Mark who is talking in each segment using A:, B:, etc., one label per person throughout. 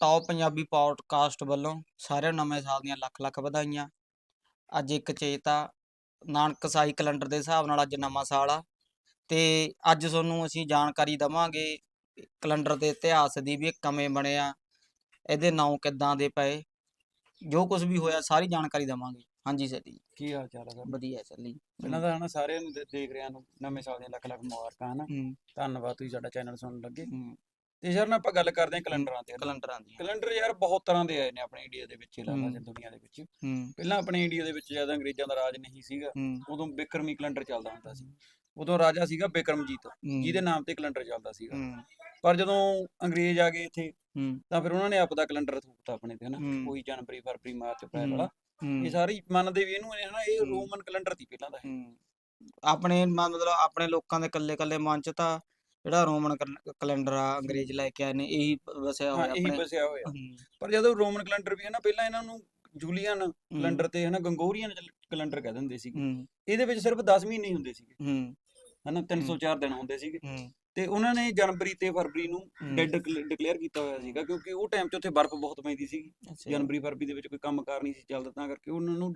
A: Top Punjabi podcast ਵੱਲੋਂ ਸਾਰਿਆਂ ਨੂੰ ਨਵੇਂ ਸਾਲ ਦੀਆਂ ਲੱਖ ਲੱਖ ਵਧਾਈਆਂ। ਅੱਜ ਇੱਕ ਚੇਤ ਨਾਨਕ ਸਾਈ ਕੈਲੰਡਰ ਦੇ ਹਿਸਾਬ ਨਾਲ ਅੱਜ ਨਵਾਂ ਸਾਲ ਆ ਤੇ ਅੱਜ ਤੁਹਾਨੂੰ ਅਸੀਂ ਜਾਣਕਾਰੀ ਦਵਾਂਗੇ ਕੈਲੰਡਰ ਦੇ ਇਤਿਹਾਸ ਦੀ ਵੀ ਕਿਵੇਂ ਬਣਿਆ ਇਹਦੇ ਨਾਂ ਕਿੱਦਾਂ ਦੇ ਪਏ ਜੋ ਕੁਝ ਵੀ ਹੋਇਆ ਸਾਰੀ ਜਾਣਕਾਰੀ ਦਵਾਂਗੇ। ਹਾਂਜੀ ਸੈਲੀ ਜੀ,
B: ਕੀ ਹਾਲ ਚਾਲ ਹੈ ਸਰ?
A: ਵਧੀਆ ਚੱਲੀ
B: ਪਹਿਲਾਂ ਤਾਂ ਹਨਾ ਸਾਰਿਆਂ ਨੂੰ ਦੇ- ਦੇਖ ਰਿਆਂ ਨੂੰ ਨਵੇਂ ਸਾਲ ਦੀਆਂ ਲੱਖ ਲੱਖ ਮੁਬਾਰਕਾਂ ਹਨਾ ਧੰਨਵਾਦ ਤੁਸੀਂ ਸਾਡਾ ਚੈਨਲ ਸੁਣਨ ਲੱਗੇ। ਤੇ ਯਾਰ ਨਾ ਆਪਾਂ ਗੱਲ ਕਰਦੇ ਹਾਂ ਕੈਲੰਡਰਾਂ ਤੇ।
A: ਕੈਲੰਡਰਾਂ ਦੀਆਂ।
B: ਕੈਲੰਡਰ ਯਾਰ ਬਹੁਤ ਤਰ੍ਹਾਂ ਦੇ ਆਏ ਨੇ ਆਪਣੇ ਇੰਡੀਆ ਦੇ ਵਿੱਚ
A: ਹੂੰ।
B: ਜੀ ਦੁਨੀਆ ਦੇ ਵਿੱਚ। ਪਹਿਲਾਂ ਆਪਣੇ ਇੰਡੀਆ ਦੇ ਵਿੱਚ ਜ਼ਿਆਦਾ ਅੰਗਰੇਜ਼ਾਂ ਦਾ ਰਾਜ ਨਹੀਂ ਸੀਗਾ ਉਦੋਂ ਬਿਕਰਮੀ ਕੈਲੰਡਰ ਚੱਲਦਾ ਹੁੰਦਾ ਸੀ। ਉਦੋਂ ਰਾਜਾ ਸੀਗਾ ਬਿਕਰਮਜੀਤ ਜਿਹਦੇ ਨਾਮ ਤੇ ਕੈਲੰਡਰ ਚੱਲਦਾ ਸੀਗਾ। ਪਰ ਜਦੋਂ ਅੰਗਰੇਜ਼ ਆ ਗਏ ਇੱਥੇ ਤਾਂ ਫਿਰ ਉਹਨਾਂ ਨੇ ਆਪਦਾ ਕੈਲੰਡਰ ਥੂਕਤਾ ਆਪਣੇ ਤੇ ਹਨਾ। ਕੋਈ ਜਨਵਰੀ ਫਰਵਰੀ ਮਾਰਚ ਅਪ੍ਰੈਲ। ਵਾਲਾ। ਇਹ ਸਾਰੇ ਮੰਨਦੇ ਵੀ ਇਹਨੂੰ ਹਨਾ ਇਹ। ਰੋਮਨ ਕੈਲੰਡਰ ਸੀ ਪਹਿਲਾਂ ਦਾ
A: ਆਪਣੇ ਮਤਲਬ ਆਪਣੇ ਲੋਕਾਂ ਦੇ ਕੱਲੇ ਕੱਲੇ ਮਨ ਚ ਤਾਂ ਜਿਹੜਾ ਰੋਮਨ ਕੈਲ- ਕੈਲੰਡਰ ਆ ਅੰਗਰੇਜ਼ ਲੈ ਕੇ ਆਏ ਨੇ ਇਹੀ ਵਸਿਆ
B: ਹਾਂ
A: ਹੋਇਆ
B: ਇਹੀ
A: ਆਪਣੇ
B: ਬਸਿਆ ਹੋਇਆ। ਪਰ ਜਦੋਂ ਰੋਮਨ ਕੈਲੰਡਰ ਵੀ ਹੈ ਨਾ ਪਹਿਲਾਂ ਇਹਨਾਂ ਨੂੰ ਜੂਲੀਅਨ ਕੈਲੰਡਰ ਤੇ ਹਨਾ ਗੰਗੋਰੀਅਨ ਕੈਲੰਡਰ ਕਹਿ ਦਿੰਦੇ ਸੀ ਇਹਦੇ ਵਿੱਚ ਸਿਰਫ 10 ਮਹੀਨੇ ਹੀ ਹੁੰਦੇ ਸੀਗੇ।
A: ਹੂੰ।
B: ਹਨਾ 304 ਦਿਨ ਹੁੰਦੇ ਸੀਗੇ। ਤੇ ਉਹਨਾਂ ਨੇ ਜਨਵਰੀ ਤੇ ਫਰਵਰੀ ਨੂੰ। ਡੈਡ ਡਿਕਲੇਅਰ ਕੀਤਾ ਹੋਇਆ ਸੀਗਾ ਕਿਉਂਕਿ ਉਹ ਟਾਈਮ 'ਚ ਉੱਥੇ ਬਰਫ਼ ਬਹੁਤ ਪੈਂਦੀ
A: ਅੱਛਾ,
B: ਜਨਵਰੀ ਫਰਵਰੀ ਦੇ ਵਿੱਚ ਕੋਈ ਕੰਮ ਕਾਰ ਨਹੀਂ ਸੀ ਚੱਲਦਾ ਤਾਂ ਕਰਕੇ ਉਹਨਾਂ ਨੂੰ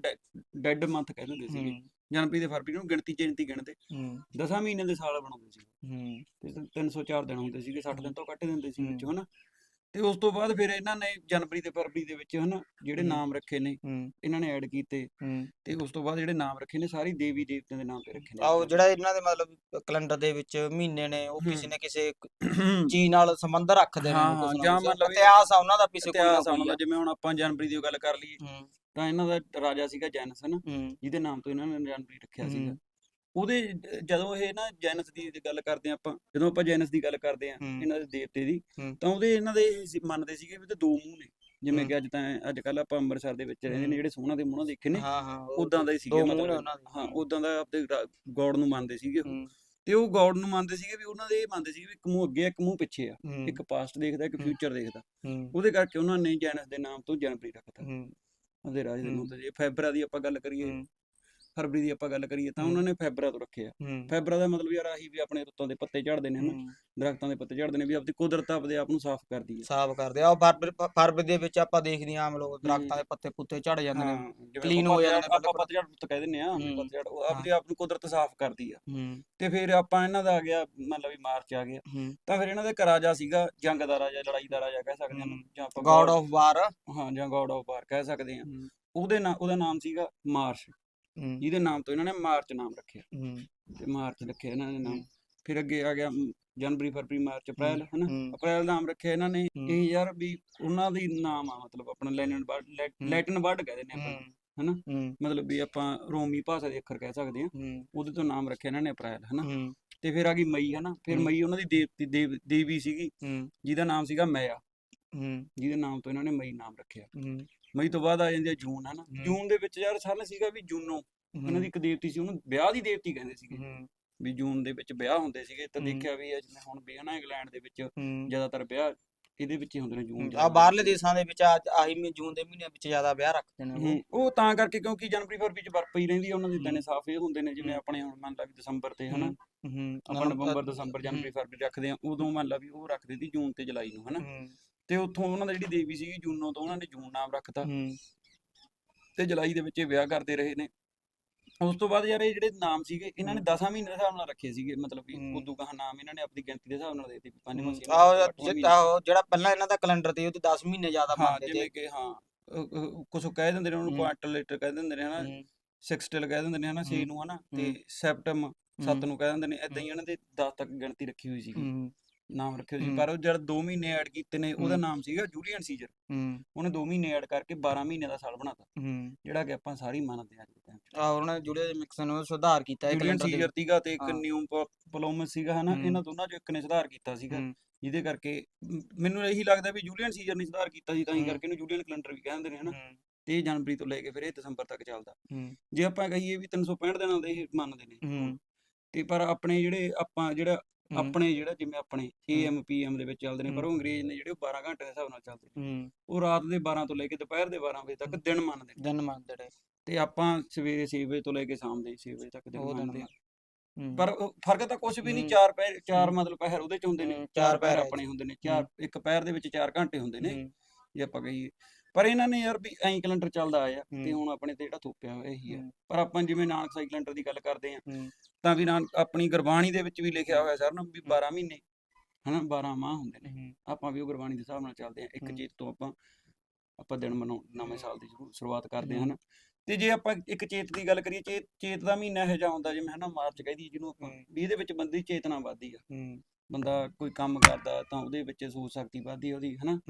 B: ਡੈਡ ਮੰਥ ਕਹਿ ਦਿੰਦੇ ਸੀਗੇ। ਜਨਵਰੀ ਤੇ ਫਰਵਰੀ ਨੂੰ ਗਿਣਤੀ ਗਿਣਤੀ ਗਿਣਦੇ।
A: ਹੂੰ।
B: 10 ਮਹੀਨੇ ਦੇ ਸਾਲ ਬਣਾਉਂਦੇ ਸੀ।
A: ਹੂੰ।
B: ਤੇ 304 ਦਿਨ ਹੁੰਦੇ ਸੀਗੇ 60 ਦਿਨ ਤੋਂ ਘੱਟ ਦਿੰਦੇ ਸੀ ਵਿੱਚ। ਹਨਾ। ਤੇ ਉਸ ਤੋਂ ਬਾਅਦ ਫਿਰ ਇਹਨਾਂ ਨੇ ਜਨਵਰੀ ਤੇ ਫਰਵਰੀ ਦੇ ਵਿੱਚ ਹਨਾ ਜਿਹੜੇ। ਨਾਮ ਰੱਖੇ ਨੇ ਇਹਨਾਂ ਨੇ ਐਡ ਕੀਤੇ। ਤੇ ਉਸ ਤੋਂ ਬਾਅਦ ਜਿਹੜੇ ਨਾਮ ਰੱਖੇ ਨੇ ਸਾਰੀ ਦੇਵੀ ਦੇਵਤਿਆਂ ਦੇ ਨਾਮ ਤੇ ਰੱਖੇ ਨੇ।
A: ਆਓ ਜਿਹੜਾ ਇਹਨਾਂ ਦੇ ਮਤਲਬ ਕੈਲੰਡਰ ਦੇ ਵਿੱਚ ਮਹੀਨੇ ਨੇ ਉਹ ਕਿਸੇ। ਨਾ ਕਿਸੇ ਚੀਜ਼ ਨਾਲ ਸੰਬੰਧ ਰੱਖਦੇ ਨੇ
B: ਹਾਂ, ਜਾਂ। ਮਤਲਬ
A: ਇਤਿਹਾਸ ਆ ਉਹਨਾਂ ਦਾ ਪਿੱਛੇ ਕੋਈ ਨਾ।
B: ਦਾ ਜਿਵੇਂ ਹੁਣ ਆਪਾਂ ਜਨਵਰੀ ਦੀ ਗੱਲ ਕਰ ਲਈਏ। ਤਾਂ ਇਹਨਾਂ ਦਾ ਰਾਜਾ ਸੀਗਾ ਜੈਨਸ ਹਨਾ
A: ਹੂੰ।
B: ਜਿਹਦੇ ਨਾਮ ਤੋਂ ਇਹਨਾਂ ਨੇ ਜਨਵਰੀ ਰੱਖਿਆ ਸੀਗਾ।
A: ਹੂੰ,
B: ਉਹਦੇ ਜ- ਜਦੋਂ ਇਹ ਨਾ ਜੈਨਸ ਦੀ ਗੱਲ ਕਰਦੇ ਆ ਆਪਾਂ ਜਦੋਂ ਆਪਾਂ ਜੈਨਸ ਦੀ ਗੱਲ ਕਰਦੇ ਆ
A: ਹੂੰ।
B: ਇਹਨਾਂ ਦੇ ਦੇਵਤੇ ਦੀ
A: ਹੂੰ।
B: ਤਾਂ ਉਹਦੇ ਇਹਨਾਂ ਦੇ ਇਹ ਸੀ- ਮੰਨਦੇ ਸੀਗੇ ਵੀ ਤੇ ਦੋ ਮੂੰਹ ਨੇ। ਜਿਵੇਂ। ਕਿ ਅੱਜ ਤਾਂ ਅੱਜ ਕੱਲ ਆਪਾਂ ਅੰਮ੍ਰਿਤਸਰ ਦੇ ਵਿੱਚ ਰਹਿੰਦੇ ਨੇ
A: ਹੂੰ।
B: ਜਿਹੜੇ ਸੋਹਣਾ ਦੇ ਮੂੰਹਾਂ ਦੇਖੇ ਨੇ
A: ਹਾਂ ਹਾਂ ਉਹ
B: ਉਦਾਂ ਦਾ ਹੀ ਸੀਗੇ
A: ਦੋ ਮੂੰਹ ਨੇ
B: ਮਤਲਬ
A: ਉਹਨਾਂ ਦੇ।
B: ਹਾਂ ਉਦਾਂ ਦਾ ਆਪਦੇ ਗੋਡ ਨੂੰ ਮੰਨਦੇ ਸੀਗੇ ਉਹ।
A: ਹੂੰ।
B: ਤੇ ਉਹ ਗੋਡ ਨੂੰ ਮੰਨਦੇ ਸੀਗੇ ਵੀ ਉਹਨਾਂ ਦੇ ਇਹ ਮੰਨਦੇ ਸੀਗੇ ਵੀ ਇੱਕ ਮੂੰਹ ਅੱਗੇ ਆ, ਇੱਕ ਮੂੰਹ ਪਿੱਛੇ ਆ।
A: ਹੂੰ।
B: ਇੱਕ ਪਾਸਟ ਦੇਖਦਾ ਇੱਕ
A: ਹੂੰ।
B: ਫਿਊਚਰ ਦੇਖਦਾ।
A: ਹੂੰ।
B: ਉਹਦੇ ਕਰਕੇ ਉਹਨਾਂ ਨੇ ਜੈਨਸ ਦੇ ਨਾਮ ਤੋਂ ਜਨਵਰੀ ਰੱਖਤਾ।
A: ਹੂੰ।
B: ਨਾਮ
A: ਹੂੰ।
B: ਤੋਂ ਜੇ ਫੈਬਰਾ ਦੀ ਆਪਾਂ ਗੱਲ ਕਰੀਏ ਫਰਵਰੀ ਦੀ ਆਪਾਂ ਗੱਲ ਕਰੀਏ ਤਾਂ। ਉਹਨਾਂ ਨੇ ਫੈਬਰਾ ਤੋਂ ਰੱਖਿਆ। ਫੈਬਰਾ ਦਾ ਮਤਲਬ ਯਾਰ ਆਹੀ ਵੀ ਆਪਣੇ ਰੁੱਤਾਂ ਦੇ ਪੱਤੇ ਝੜਦੇ ਨੇ ਹਨਾ? ਦਰਖਤਾਂ ਦੇ ਪੱਤੇ ਝੜਦੇ ਨੇ ਵੀ ਆਪਦੀ ਕੁਦਰਤ ਆਪਦੇ ਆਪ ਨੂੰ ਸਾਫ਼ ਕਰਦੀ ਹੈ।
A: ਸਾਫ਼ ਕਰਦੇ ਆ। ਉਹ ਫਰਵਰੀ ਦੇ ਵਿੱਚ ਆਪਾਂ ਦੇਖਦੇ ਆਮ ਲੋਕ ਦਰਖਤਾਂ। ਦੇ ਪੱਤੇ ਪੁੱਤੇ ਝੜ ਜਾਂਦੇ ਨੇ।
B: ਆਪਾਂ
A: ਹੋ ਜਾਂਦੇ ਨੇ।
B: ਆਪਾਂ। ਪੱਤਝੜ ਰੁੱਤ ਕਹਿ ਦਿੰਦੇ ਆ
A: ਹੂੰ।
B: ਪੱਤਝੜ ਉਹ ਆਪਦੇ ਆਪ ਨੂੰ ਕੁਦਰਤ ਸਾਫ਼ ਕਰਦੀ ਆ। ਤੇ ਫਿਰ ਆਪਾਂ ਇਹਨਾਂ ਦਾ ਆ ਗਿਆ ਮਤਲਬ ਵੀ ਮਾਰਚ ਆ ਗਿਆ। ਤਾਂ ਫਿਰ ਇਹਨਾਂ ਦਾ ਰਾਜਾ ਸੀਗਾ ਜੰਗ ਦਾ ਰਾਜਾ ਲੜਾਈ ਦਾ ਰਾਜਾ ਕਹਿ ਸਕਦੇ ਹਾਂ। ਜਾਂ ਆਪਾਂ
A: ਗੋਡ ਆਫ ਵਾਰ
B: ਹਾਂ ਜਾਂ ਗੋਡ ਆਫ ਵਾਰ ਕਹਿ ਸਕਦੇ ਹਾਂ। ਉਹਦੇ ਨਾਮ ਉਹਦਾ ਨਾਮ ਸੀਗਾ ਮਾਰਚ
A: ਹੂੰ।
B: ਜਿਹਦੇ ਨਾਮ ਤੋਂ ਇਹਨਾਂ ਨੇ ਮਾਰਚ ਨਾਮ ਰੱਖਿਆ।
A: ਹੂੰ।
B: ਤੇ ਮਾਰਚ ਰੱਖਿਆ ਇਹਨਾਂ ਨੇ ਨਾਮ।
A: ਹੂੰ।
B: ਫਿਰ ਅੱਗੇ ਆ ਗਿਆ ਮ, ਜਨਵਰੀ ਫਰਵਰੀ ਮਾਰਚ ਅਪ੍ਰੈਲ ਹਨਾ?
A: ਹੂੰ।
B: ਅਪ੍ਰੈਲ ਨਾਮ ਰੱਖਿਆ ਇਹਨਾਂ ਨੇ।
A: ਹੂੰ।
B: ਇਹ ਯਾਰ ਵੀ ਉਹਨਾਂ ਦੀ ਨਾਮ ਆ ਮਤਲਬ ਆਪਣਾ ਲੈਟਨ ਵਰਡ
A: ਹੂੰ।
B: ਲੈਟਨ ਵਰਡ ਕਹਿ ਦਿੰਦੇ ਆਪਾਂ। ਹਨਾ?
A: ਹੂੰ।
B: ਮਤਲਬ ਵੀ ਆਪਾਂ ਰੋਮੀ ਭਾਸ਼ਾ ਦੇ ਅੱਖਰ ਕਹਿ ਸਕਦੇ ਹਾਂ
A: ਹੂੰ।
B: ਉਹਦੇ ਤੋਂ ਨਾਮ ਰੱਖਿਆ ਇਹਨਾਂ ਨੇ ਅਪ੍ਰੈਲ ਹਨਾ?
A: ਹੂੰ।
B: ਤੇ ਫਿਰ ਆ ਗਈ ਮਈ ਹਨਾ? ਫਿਰ
A: ਹੂੰ।
B: ਮਈ ਉਹਨਾਂ ਦੀ ਦੇਵਤੀ ਦੇਵ ਦੇਵੀ ਸੀਗੀ।
A: ਹੂੰ।
B: ਜਿਹਦਾ ਨਾਮ ਸੀਗਾ ਮੈਆ।
A: ਹੂੰ।
B: ਜਿਹਦੇ ਨਾਮ ਤੋਂ ਇਹਨਾਂ ਨੇ ਮਈ ਨਾਮ ਰੱਖਿਆ।
A: ਹੂੰ।
B: ਮਈ ਤੋਂ ਬਾਅਦ ਆ ਜਾਂਦੀ ਹੈ ਜੂਨ ਹਨਾ।
A: ਹੂੰ।
B: ਜੂਨ ਦੇ ਵਿੱਚ ਯਾਰ ਸਨ ਸੀਗਾ ਵੀ ਜੂਨੋ ਇਹਨਾਂ ਦੀ ਇੱਕ ਦੇਵਤੀ ਸੀ ਉਹਨੂੰ ਵਿਆਹ ਦੀ ਦੇਵਤੀ ਕਹਿੰਦੇ ਸੀਗੇ।
A: ਹੂੰ।
B: ਵੀ ਜੂਨ ਦੇ ਵਿੱਚ ਵਿਆਹ ਹੁੰਦੇ ਸੀਗੇ ਤਾਂ
A: ਹੂੰ।
B: ਦੇਖਿਆ ਵੀ ਜਿਵੇਂ ਹੁਣ ਵੀ ਹਨਾ ਇੰਗਲੈਂਡ ਦੇ ਵਿੱਚ
A: ਹੂੰ।
B: ਜ਼ਿਆਦਾਤਰ ਵਿਆਹ ਇਹਦੇ ਵਿੱਚ ਹੀ ਹੁੰਦੇ ਨੇ ਜੂਨ
A: ਆ ਬਾਹਰਲੇ ਦੇਸ਼ਾਂ ਦੇ ਵਿੱਚ ਆ- ਆਹੀ ਮਹੀਨੇ ਜੂਨ ਦੇ ਮਹੀਨੇ ਵਿੱਚ ਜ਼ਿਆਦਾ ਵਿਆਹ ਰੱਖਦੇ ਨੇ ਉਹ।
B: ਹੂੰ, ਉਹ ਤਾਂ ਕਰਕੇ ਕਿਉਂਕਿ ਜਨਵਰੀ ਫਰਵਰੀ ਚ ਬਰਫ਼ ਪਈ ਰਹਿੰਦੀ ਹੈ ਉਹਨਾਂ ਦੇ ਦਿਨ
A: ਹੂੰ।
B: ਸਾਫ਼ ਇਹ ਹੁੰਦੇ ਨੇ ਜਿਵੇਂ
A: ਹੂੰ।
B: ਆਪਣੇ ਹੁਣ ਮੰਨ ਲਾ ਵੀ ਦਸੰਬਰ ਤੇ ਹਨਾ।
A: ਹੂੰ
B: ਆਪਾਂ ਨਵੰਬਰ ਦਸੰਬਰ ਜਨਵਰੀ ਫਰਵਰੀ ਰੱਖਦੇ ਆ ਉਦੋਂ ਮੰਨ ਲਾ ਵੀ ਉਹ ਰੱਖਦੇ ਸੀ ਜੂਨ ਤੇ ਜੁਲਾਈ ਨੂੰ ਹਨਾ।
A: ਹੂੰ।
B: ਤੇ ਉੱਥੋਂ ਉਹਨਾਂ ਦੀ ਜਿਹੜੀ ਦੇਵੀ ਸੀਗੀ ਜੂਨੋ ਤੋਂ ਉਹਨਾਂ ਨੇ ਜੂਨ ਨਾਮ ਰੱਖਤਾ।
A: ਹੂੰ।
B: ਤੇ ਜੁਲਾਈ ਦੇ ਵਿੱਚ ਇਹ ਵਿਆਹ ਕਰਦੇ ਰਹੇ ਨੇ। ਉਸ ਤੋਂ ਬਾਅਦ ਯਾਰ ਇਹ ਜਿਹੜੇ ਨਾਮ ਸੀਗੇ ਇਹਨਾਂ ਨੇ 10 ਮਹੀਨੇ ਦੇ ਹਿਸਾਬ ਨਾਲ ਰੱਖੇ ਸੀਗੇ ਮਤਲਬ
A: ਹੂੰ।
B: ਉਦੋਂ ਕਹਾ ਨਾਮ ਇਹਨਾਂ ਨੇ ਆਪਣੀ ਗਿਣਤੀ ਦੇ ਹਿਸਾਬ ਨਾਲ ਦੇ ਦਿੱਤੇ ਵੀ ਪੰਜਵਾਂ ਛੇਵਾਂ
A: ਆਹੋ ਜਿਹੜਾ ਪਹਿਲਾਂ ਇਹਨਾਂ ਦਾ ਕੈਲੰਡਰ ਤੇ ਉਹ ਤੇ 10 ਮਹੀਨੇ ਜ਼ਿਆਦਾ
B: ਹਾਂ
A: ਮੰਨਦੇ
B: ਜਿਵੇਂ
A: ਤੇ।
B: ਕਿ ਹਾਂ ਕੁਝ ਕਹਿ ਦਿੰਦੇ ਨੇ ਉਹਨੂੰ
A: ਹੂੰ।
B: ਕੁਆਂਟਲ ਲੀਟਰ ਕਹਿ ਦਿੰਦੇ ਨੇ ਹਨਾ।
A: ਹੂੰ,
B: ਸਿਕਸਟਲ ਕਹਿ ਦਿੰਦੇ ਨੇ ਹਨਾ 6
A: ਹੂੰ।
B: ਨੂੰ ਹਨਾ। ਤੇ
A: ਹੂੰ।
B: ਸੈਪਟਮ 7
A: ਹੂੰ,
B: ਨੂੰ ਕਹਿ ਦਿੰਦੇ ਨੇ। ਇਦਾਂ ਹੀ ਇਹਨਾਂ ਦੇ 10 ਤੱਕ ਗਿਣਤੀ ਰੱਖੀ ਹੋਈ ਸੀਗੀ।
A: ਹੂੰ।
B: ਨਾਮ ਰੱਖੇ ਹੋਏ ਸੀ। ਪਰ ਉਹ ਜਿਹੜਾ 2 ਮਹੀਨੇ ਐਡ ਕੀਤੇ ਨੇ ਉਹਦਾ। ਨਾਮ ਸੀਗਾ ਜੂਲੀਅਨ ਸੀਜ਼ਰ। ਉਹਨੇ 2 ਮਹੀਨੇ ਐਡ ਕਰਕੇ 12 ਮਹੀਨੇ ਦਾ ਸਾਲ ਬਣਾਤਾ। ਜਿਹੜਾ ਕਿ ਆਪਾਂ ਸਾਰੀ ਮੰਨਦੇ ਹਾਂ ਅੱਜ
A: ਆ ਉਹਨਾਂ ਨੇ ਜੁੜੇ ਮਿਕਸਨ ਨੂੰ ਸੁਧਾਰ ਕੀਤਾ ਹੈ
B: ਜੂਲੀਅਨ ਸੀਜ਼ਰ ਸੀਗਾ ਤੇ ਇੱਕ। ਨਿਊ ਪਲੋਮਸ ਸੀਗਾ ਹਨਾ। ਇਹਨਾਂ ਦੋਨਾਂ ਚੋਂ ਇੱਕ ਨੇ ਸੁਧਾਰ ਕੀਤਾ ਸੀਗਾ। ਜਿਹਦੇ ਕਰਕੇ ਮੈਨੂੰ ਇਹੀ ਲੱਗਦਾ ਵੀ ਜੂਲੀਅਨ ਸੀਜ਼ਰ ਨੇ ਸੁਧਾਰ ਕੀਤਾ ਸੀ ਤਾਂ ਹੀ। ਕਰਕੇ ਇਹਨੂੰ ਜੂਲੀਅਨ ਕੈਲੰਡਰ ਵੀ ਕਹਿੰਦੇ ਨੇ ਹਨਾ? ਤੇ ਜਨਵਰੀ ਤੋਂ ਲੈ ਕੇ ਫਿਰ ਇਹ ਦਸੰਬਰ ਤੱਕ ਚੱਲਦਾ। ਜੇ ਆਪਾਂ ਕਹੀਏ ਵੀ 365 ਦਿਨਾਂ ਦੇ ਇਹ ਮੰਨਦੇ ਨੇ। ਤੇ ਪਰ ਆਪਣੇ ਜਿਹੜੇ ਆਪਾਂ ਜਿਹੜਾ ਆਪਣੇ ਜਿਹੜਾ ਜਿਵੇਂ ਆਪਣੇ AM PM ਦੇ ਵਿੱਚ ਚੱਲਦੇ ਨੇ ਪਰ ਉਹ ਅੰਗਰੇਜ਼ ਨੇ ਜਿਹੜੇ ਉਹ 12 ਘੰਟੇ ਦੇ ਹਿਸਾਬ ਨਾਲ ਚੱਲਦੇ ਨੇ।
A: ਹੂੰ।
B: ਉਹ ਰਾਤ ਦੇ 12 ਤੋਂ ਲੈ ਕੇ ਦੁਪਹਿਰ ਦੇ 12 ਵਜੇ ਤੱਕ। ਦਿਨ ਮੰਨਦੇ ਨੇ।
A: ਦਿਨ ਮੰਨਦੇ ਨੇ।
B: ਤੇ ਆਪਾਂ ਸਵੇਰੇ 6 ਵਜੇ ਤੋਂ ਲੈ ਕੇ ਸ਼ਾਮ ਦੇ 6 ਵਜੇ ਤੱਕ ਦਿਨ
A: ਉਹ ਦਿਨ
B: ਮੰਨਦੇ ਆ। ਪਰ ਉਹ ਫ਼ਰਕ ਤਾਂ ਕੁਝ ਵੀ ਨਹੀਂ। ਚਾਰ ਪੈਰ ਚਾਰ। ਮਤਲਬ ਪਹਿਰ ਉਹਦੇ ਚ ਹੁੰਦੇ ਨੇ ਚਾਰ
A: ਚਾਰ
B: ਪੈਰ ਆਪਣੇ ਹੁੰਦੇ ਨੇ ਚਾਰ ਇੱਕ ਪੈਰ ਦੇ ਵਿੱਚ 4 ਘੰਟੇ ਹੁੰਦੇ ਨੇ। ਜੇ ਆਪਾਂ ਕਹੀਏ ਪਰ ਇਹਨਾਂ ਨੇ ਯਾਰ ਵੀ ਐਂ ਕੈਲੰਡਰ ਚੱਲਦਾ ਆਇਆ ਤੇ। ਹੁਣ ਆਪਣੇ ਤੇ ਜਿਹੜਾ ਥੋਪਿਆ ਹੋਇਆ ਇਹੀ ਆ
A: ਹੂੰ।
B: ਪਰ ਆਪਾਂ ਜਿਵੇਂ ਨਾਨਕ ਸਾਈ ਕੈਲੰਡਰ ਦੀ ਗੱਲ ਕਰਦੇ ਆ। ਤਾਂ ਵੀ ਨਾਨਕ ਆਪਣੀ ਗੁਰਬਾਣੀ ਦੇ ਵਿੱਚ ਵੀ ਲਿਖਿਆ ਹੋਇਆ ਸਰ ਨਾ ਵੀ
A: ਹੂੰ।
B: 12 ਮਹੀਨੇ ਹਨਾ 12 ਮਾਹ ਹੁੰਦੇ ਨੇ। ਆਪਾਂ ਵੀ ਉਹ ਗੁਰਬਾਣੀ ਦੇ ਹਿਸਾਬ ਨਾਲ ਚੱਲਦੇ ਆ ਇੱਕ। ਚੀਜ਼ ਤੋਂ ਆਪਾਂ ਆਪਾਂ ਦਿਨ ਮਨਾਉ ਨਵੇਂ ਸਾਲ ਦੀ ਸ਼ੁਰੂ- ਸ਼ੁਰੂਆਤ ਕਰਦੇ
A: ਹੂੰ।
B: ਹਨਾ ਤੇ ਜੇ ਆਪਾਂ ਇੱਕ ਚੇਤ ਦੀ ਗੱਲ ਕਰੀਏ ਚੇਤ ਚੇਤ ਦਾ ਮਹੀਨਾ ਇਹੋ ਜਿਹਾ ਹੁੰਦਾ ਜਿਵੇਂ ਹਨਾ ਮਾਰਚ ਕਹਿ ਦਈਏ ਜਿਹਨੂੰ ਆਪਾਂ। ਵੀ ਇਹਦੇ ਵਿੱਚ ਬੰਦੇ ਦੀ ਚੇਤਨਾ ਵੱਧਦੀ ਆ। ਬੰਦਾ ਕੋਈ ਕੰਮ ਕਰਦਾ ਤਾਂ ਉਹਦੇ ਵਿੱਚ ਸੋਚ ਸ਼ਕਤੀ ਵੱਧਦੀ ਉਹਦੀ ਹਨਾ।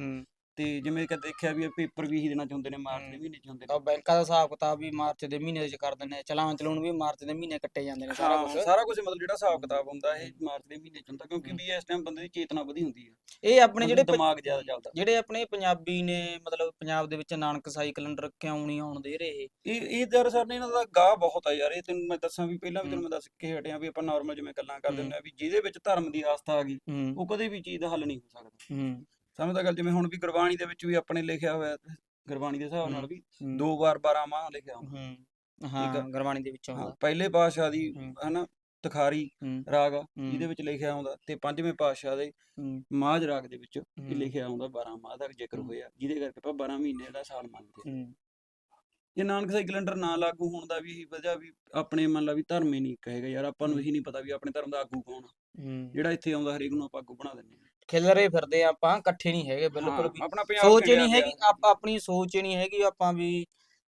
B: ਤੇ ਜਿਵੇਂ ਕਿ ਦੇਖਿਆ ਵੀ ਪੇਪਰ ਵੀ ਇਹੀ ਦਿਨਾਂ ਚ ਹੁੰਦੇ ਨੇ ਮਾਰਚ ਦੇ। ਮਹੀਨੇ ਚ ਹੁੰਦੇ ਨੇ
A: ਉਹ ਬੈਂਕਾਂ ਦਾ ਹਿਸਾਬ ਕਿਤਾਬ ਵੀ ਮਾਰਚ ਦੇ ਮਹੀਨੇ ਵਿੱਚ ਕਰ ਦਿੰਦੇ ਆ ਚਲਾਨ ਚਲਾਉਣ ਵੀ ਮਾਰਚ ਦੇ ਮਹੀਨੇ ਕੱਟੇ ਜਾਂਦੇ ਨੇ ਸਾਰਾ ਕੁਝ
B: ਸਾਰਾ ਕੁਝ ਮਤਲਬ ਜਿਹੜਾ ਹਿਸਾਬ ਕਿਤਾਬ ਹੁੰਦਾ ਇਹ। ਮਾਰਚ ਦੇ ਮਹੀਨੇ ਚ ਹੁੰਦਾ ਕਿਉਂਕਿ। ਵੀ ਇਸ ਟਾਈਮ ਬੰਦੇ ਦੀ ਚੇਤਨਾ ਵਧੀ ਹੁੰਦੀ ਆ
A: ਇਹ ਆਪਣੇ ਜਿਹੜੇ
B: ਦਿਮਾਗ ਜ਼ਿਆਦਾ ਚੱਲਦਾ
A: ਜਿਹੜੇ ਆਪਣੇ ਪੰਜਾਬੀ ਨੇ ਮਤਲਬ ਪੰਜਾਬ ਦੇ ਵਿੱਚ ਨਾਨਕ ਸਾਈ ਕੈਲੰਡਰ ਕਿਉਂ ਨਹੀਂ ਆਉਣ ਦੇ ਰਹੇ
B: ਇਹ ਇਹ ਦਰ ਸਰ ਨੇ ਇਹਨਾਂ ਦਾ ਗਾਹ ਬਹੁਤ ਆ ਯਾਰ ਇਹ ਤੈਨੂੰ ਮੈਂ ਦੱਸਾਂ ਵੀ ਪਹਿਲਾਂ ਵੀ ਤੈਨੂੰ। ਮੈਂ ਦੱਸ ਕੇ ਹਟਿਆ ਵੀ ਆਪਾਂ ਨਾਰਮਲ ਜਿਵੇਂ ਗੱਲਾਂ ਕਰਦੇ
A: ਹੂੰ।
B: ਹੁੰਦੇ ਆ ਵੀ ਜਿਹਦੇ ਵਿੱਚ ਧਰਮ ਦੀ ਆਸਥਾ ਆ ਗਈ
A: ਹੂੰ
B: ਉਹ ਕਦੇ ਵੀ ਚੀਜ਼ ਦਾ ਹੱਲ ਨਹੀਂ ਹੋ ਸਕਦਾ
A: ਹੂੰ
B: ਸਮਝਦਾ ਗੱਲ ਜਿਵੇਂ ਹੁਣ ਵੀ ਗੁਰਬਾਣੀ ਦੇ ਵਿੱਚ ਵੀ ਆਪਣੇ ਲਿਖਿਆ ਹੋਇਆ ਗੁਰਬਾਣੀ ਦੇ ਹਿਸਾਬ ਨਾਲ ਵੀ। ਦੋ ਵਾਰ 12 ਮਾਹ ਲਿਖਿਆ ਹੁੰਦਾ।
A: ਹੂੰ ਹਾਂ ਗੁਰਬਾਣੀ ਦੇ ਵਿੱਚ
B: ਪਹਿਲੇ ਪਾਤਸ਼ਾਹ ਦੀ। ਹਨਾ ਤਖਾਰੀ ਰਾਗ ਜਿਹਦੇ ਵਿੱਚ ਲਿਖਿਆ ਹੁੰਦਾ ਤੇ ਪੰਜਵੇਂ ਪਾਤਸ਼ਾਹ ਦੇ ਮਾਝ ਰਾਗ ਦੇ ਵਿੱਚ ਇਹ ਲਿਖਿਆ ਹੁੰਦਾ 12 ਮਾਹ ਦਾ ਜ਼ਿਕਰ। ਹੋਇਆ ਜਿਹਦੇ ਕਰਕੇ ਆਪਾਂ 12 ਮਹੀਨੇ ਦਾ ਸਾਲ ਮੰਨਦੇ ਜੇ ਨਾਨਕ ਸਾਈ ਕੈਲੰਡਰ ਨਾ ਲਾਗੂ ਹੋਣ ਦਾ ਵੀ ਵਜ੍ਹਾ ਵੀ ਆਪਣੇ ਮੰਨ ਲਾ ਵੀ ਧਰਮ ਹੀ ਨਹੀਂ ਕਹੇਗਾ ਯਾਰ ਆਪਾਂ ਨੂੰ। ਇਹੀ ਨਹੀਂ ਪਤਾ ਵੀ ਆਪਣੇ ਧਰਮ ਦਾ ਆਗੂ ਕੌਣ ਆ। ਜਿਹੜਾ ਇੱਥੇ ਆਉਂਦਾ ਹਰੇਕ ਨੂੰ ਆਪਾਂ ਆਗੂ ਬਣਾ ਦਿੰਦੇ ਹਾਂ।
A: ਖਿਲਰੇ ਫਿਰਦੇ ਆ ਆਪਾਂ ਇਕੱਠੇ ਨਹੀਂ ਹੈਗੇ ਬਿਲਕੁਲ ਵੀ
B: ਆਪਣਾ ਪੰਜਾਬ
A: ਸੋਚ ਹੀ ਨਹੀਂ। ਹੈਗੀ ਆਪ ਆਪਣੀ ਸੋਚ ਹੀ ਨਹੀਂ ਹੈਗੀ ਆਪਾਂ ਵੀ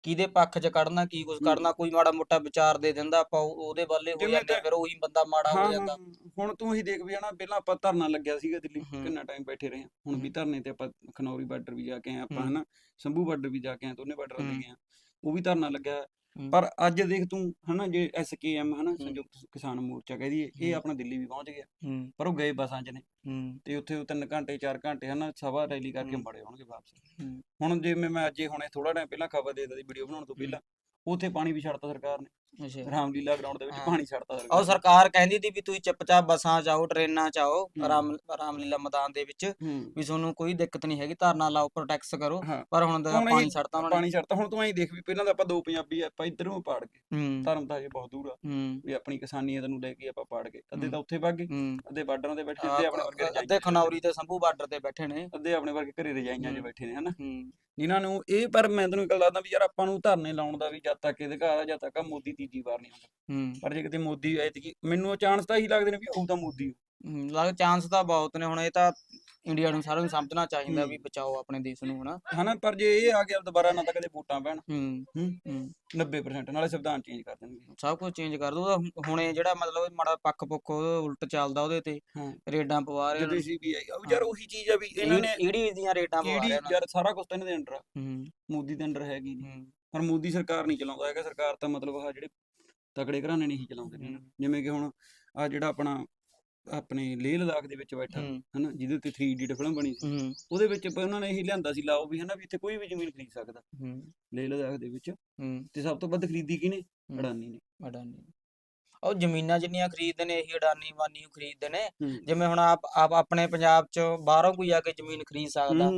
A: ਕਿਹਦੇ ਪੱਖ 'ਚ ਕੱਢਣਾ ਕੀ ਕੁਝ। ਕਰਨਾ ਕੋਈ ਮਾੜਾ ਮੋਟਾ ਵਿਚਾਰ ਦੇ ਦਿੰਦਾ ਆਪਾਂ ਉਹ- ਉਹਦੇ ਵੱਲੇ ਹੋ ਜਾਂਦੇ ਆ, ਫਿਰ ਉਹੀ ਬੰਦਾ ਮਾੜਾ
B: ਹਾਂ
A: ਜਾਂਦਾ
B: ਹੁਣ ਤੂੰ ਹੀ ਦੇਖ ਵੀ ਹਨਾ ਪਹਿਲਾਂ ਆਪਾਂ ਧਰਨਾ ਲੱਗਿਆ ਸੀਗਾ ਦਿੱਲੀ। ਕਿੰਨਾ ਟਾਈਮ ਬੈਠੇ ਰਹੇ ਹਾਂ ਹੁਣ ਵੀ। ਧਰਨੇ ਤੇ ਆਪਾਂ ਖਨੌਰੀ ਬਾਰਡਰ ਵੀ ਜਾ ਕੇ ਆਏ ਆਪਾਂ। ਹਨਾ ਸੰਭੂ ਬਾਰਡਰ ਵੀ ਜਾ ਕੇ ਆਏ ਦੋਨੇ ਬਾਰਡਰਾਂ ਤੇ। ਗਏ ਹਾਂ ਉਹ ਵੀ ਧਰਨਾ ਲੱਗਿਆ। ਪਰ ਅੱਜ ਦੇਖ ਤੂੰ ਹਨਾ ਜੇ ਐਸਕੇਐਮ ਹਨਾ ਸੰਯੁਕਤ ਕਿਸਾਨ ਮੋਰਚਾ ਕਹਿ ਦਈਏ ਇਹ। ਆਪਣਾ ਦਿੱਲੀ ਵੀ ਪਹੁੰਚ ਗਿਆ। ਪਰ ਉਹ ਗਏ ਬੱਸਾਂ 'ਚ ਨੇ। ਤੇ ਉੱਥੇ ਉਹ 3 ਘੰਟੇ 4 ਘੰਟੇ ਹਨਾ ਸਭਾ ਰੈਲੀ ਕਰਕੇ। ਮੜੇ ਹੋਣਗੇ ਵਾਪਸ। ਹੁਣ ਜਿਵੇਂ ਮੈਂ ਅੱਜੇ ਹੁਣੇ ਥੋੜਾ ਟਾਈਮ ਪਹਿਲਾਂ ਖਬਰ ਦੇ ਦਿੱਤੀ ਵੀਡੀਓ ਬਣਾਉਣ ਤੋਂ ਪਹਿਲਾਂ ਉੱਥੇ ਪਾਣੀ ਵੀ ਛੱਡਤਾ ਸਰਕਾਰ ਨੇ।
A: ਅੱਛਾ।
B: ਰਾਮਲੀਲਾ ਗਰਾਊਂਡ ਦੇ ਵਿੱਚ
A: ਹਾਂ।
B: ਪਾਣੀ ਛੱਡਤਾ
A: ਉਹ
B: ਸਰਕਾਰ ਨੇ।
A: ਸਰਕਾਰ ਕਹਿੰਦੀ ਸੀ ਵੀ ਤੁਸੀਂ ਚੁੱਪਚਾਪ ਬੱਸਾਂ 'ਚ ਆਓ ਟ੍ਰੇਨਾਂ 'ਚ ਆਓ
B: ਹੂੰ।
A: ਰਾਮ ਰਾਮਲੀਲਾ ਮੈਦਾਨ ਦੇ ਵਿੱਚ
B: ਹੂੰ।
A: ਵੀ ਤੁਹਾਨੂੰ ਕੋਈ ਦਿੱਕਤ ਨਹੀਂ ਹੈਗੀ ਧਰਨਾ ਲਾਓ ਪ੍ਰੋਟੈਕਟ ਕਰੋ।
B: ਹਾਂ।
A: ਪਰ ਹੁਣ ਤਾਂ
B: ਹੁਣ ਇਹ
A: ਪਾਣੀ ਛੱਡਤਾ ਉਹਨਾਂ ਨੇ।
B: ਪਾਣੀ ਛੱਡਤਾ। ਹੁਣ ਤੂੰ ਐਂ ਦੇਖ ਵੀ ਪਹਿਲਾਂ ਤਾਂ ਆਪਾਂ ਦੋ ਪੰਜਾਬੀ ਆ, ਆਪਾਂ ਇੱਧਰੋਂ ਪਾੜ ਗਏ।
A: ਹੂੰ।
B: ਧਰਮ ਤਾਂ ਹਜੇ ਬਹੁਤ ਦੂਰ ਆ।
A: ਹੂੰ।
B: ਵੀ ਆਪਣੀ ਕਿਸਾਨੀਅਤ ਨੂੰ ਲੈ ਕੇ ਆਪਾਂ ਪਾੜ ਗਏ। ਅੱਧੇ। ਤਾਂ ਉੱਥੇ ਵਗ ਗਏ।
A: ਹੂੰ।
B: ਅੱਧੇ ਬਾਰਡਰਾਂ ਤੇ ਬੈਠੇ ਅੱਧੇ ਆਪਣੇ ਵਰਗੇ
A: ਅੱਧੇ
B: ਰਜਾਈਆਂ 'ਚ
A: ਖਨੌਰੀ ਤੇ ਸੰਭੂ ਬਾਰਡਰ ਤੇ ਬੈਠੇ ਨੇ।
B: ਅੱਧੇ ਆਪਣੇ ਵਰਗੇ ਘਰੇ ਰਜਾਈਆਂ 'ਚ
A: ਹੂੰ।
B: ਬੈਠੇ ਨੇ ਹਨਾ?
A: ਹੂੰ।
B: ਜਿਨ੍ਹਾਂ ਨੂੰ ਇਹ ਪਰ ਮੈਂ ਤੈਨੂੰ ਇੱਕ ਗੱਲ ਦੱਸਦਾ ਵੀ ਯਾਰ ਆਪਾਂ ਨੂੰ ਧਰਨੇ ਲਾਉਣ ਦਾ ਵੀ ਜਦ ਤੱਕ ਘਰ ਆ ਜਦ ਤੱਕ ਆ ਮੋਦੀ ਤੀਜੀ ਵਾਰ ਨਹੀਂ ਆਉਂਦਾ
A: ਹੂੰ।
B: ਪਰ ਜੇ ਕਿਤੇ ਮੋਦੀ ਐਤਕੀ ਮੈਨੂੰ ਚਾਂਸ ਤਾਂ ਇਹੀ ਲੱਗਦੇ ਨੇ ਵੀ ਉਹ ਤਾਂ ਮੋਦੀ।
A: ਹਮ, ਲੱਗ ਚਾਂਸ ਤਾਂ ਬਹੁਤ ਨੇ ਹੁਣ ਇਹ ਤਾਂ ਇੰਡੀਆ ਨੂੰ ਸਾਰਿਆਂ ਨੂੰ ਸਮਝਣਾ ਚਾਹੀਦਾ ਵੀ
B: ਹੂੰ।
A: ਬਚਾਓ ਆਪਣੇ ਦੇਸ਼ ਨੂੰ ਹਨਾ।
B: ਹਨਾ ਪਰ ਜੇ ਇਹ ਆ ਗਿਆ ਦੁਬਾਰਾ ਨਾ ਤਾਂ ਕਦੇ ਵੋਟਾਂ ਪੈਣ।
A: ਹੂੰ
B: ਹੂੰ।
A: ਹੂੰ।
B: 90% ਨਾਲੇ ਸੰਵਿਧਾਨ ਚੇਂਜ ਕਰ ਦੇਣਗੇ।
A: ਸਭ ਕੁਝ ਚੇਂਜ ਕਰ ਦੋ ਹੁਣੇ ਜਿਹੜਾ ਮਤਲਬ ਮਾੜਾ ਪੱਖ ਪੁੱਖ ਉਹਦਾ ਉਲਟ ਚੱਲਦਾ ਉਹਦੇ ਤੇ
B: ਹਾਂ।
A: ਰੇਡਾਂ ਪਵਾ ਰਹੇ
B: ਜਦੋਂ ਸੀਬੀਆਈ ਉਹ ਯਾਰ ਉਹੀ ਚੀਜ਼ ਆ ਵੀ ਇਹਨਾਂ ਨੇ
A: ਈਡੀ ਦੀਆਂ ਰੇਡਾਂ ਪਵਾ
B: ਕਿਹੜੀ
A: ਰਹੇ ਨੇ।
B: ਯਾਰ ਸਾਰਾ ਕੁਝ ਤਾਂ ਇਹਨਾਂ ਦੇ ਅੰਡਰ ਆ।
A: ਹੂੰ।
B: ਮੋਦੀ ਦੇ ਅੰਡਰ ਹੈਗੀ
A: ਹੂੰ।
B: ਪਰ ਮੋਦੀ ਸਰਕਾਰ ਨਹੀਂ ਚਲਾਉਂਦਾ ਹੈਗਾ। ਸਰਕਾਰ ਤਾਂ ਮਤਲਬ ਆ ਜਿਹੜੇ ਤਕੜੇ ਘਰਾਣੇ ਨਹੀਂ ਚਲਾਉਂਦੇ ਨੇ। ਜਿਵੇਂ ਕਿ ਹੁਣ ਆ ਜਿਹੜਾ ਆਪਣਾ ਆਪਣੇ ਲੇਹ ਲਦਾਖ ਦੇ ਵਿੱਚ ਬੈਠਾ ਹਨਾ ਜਿਹਦੇ ਉੱਤੇ 3D ਫਿਲਮ ਬਣੀ ਸੀ। ਉਹਦੇ ਵਿੱਚ ਉਹਨਾਂ ਨੇ ਇਹੀ ਲਿਆਂਦਾ ਸੀ ਲਾਓ ਵੀ ਹਨਾ ਵੀ ਇੱਥੇ ਕੋਈ ਵੀ ਜ਼ਮੀਨ ਖਰੀਦ ਸਕਦਾ। ਲੇਹ ਲਦਾਖ ਦੇ ਵਿੱਚ। ਤੇ ਸਭ ਤੋਂ ਵੱਧ ਖਰੀਦੀ ਕਿਹਨੇ। ਅਡਾਨੀ ਨੇ।
A: ਅਡਾਨੀ ਉਹ ਜ਼ਮੀਨਾਂ ਜਿੰਨੀਆਂ ਖਰੀਦਦੇ ਨੇ ਇਹੀ ਅਡਾਨੀ ਵਾਨੀ ਖਰੀਦਦੇ ਨੇ। ਜਿਵੇਂ ਹੁਣ ਆਪ ਆਪ ਆਪਣੇ ਪੰਜਾਬ ਚ ਬਾਹਰੋਂ ਕੋਈ ਆ ਕੇ ਜ਼ਮੀਨ ਖਰੀਦ ਸਕਦਾ।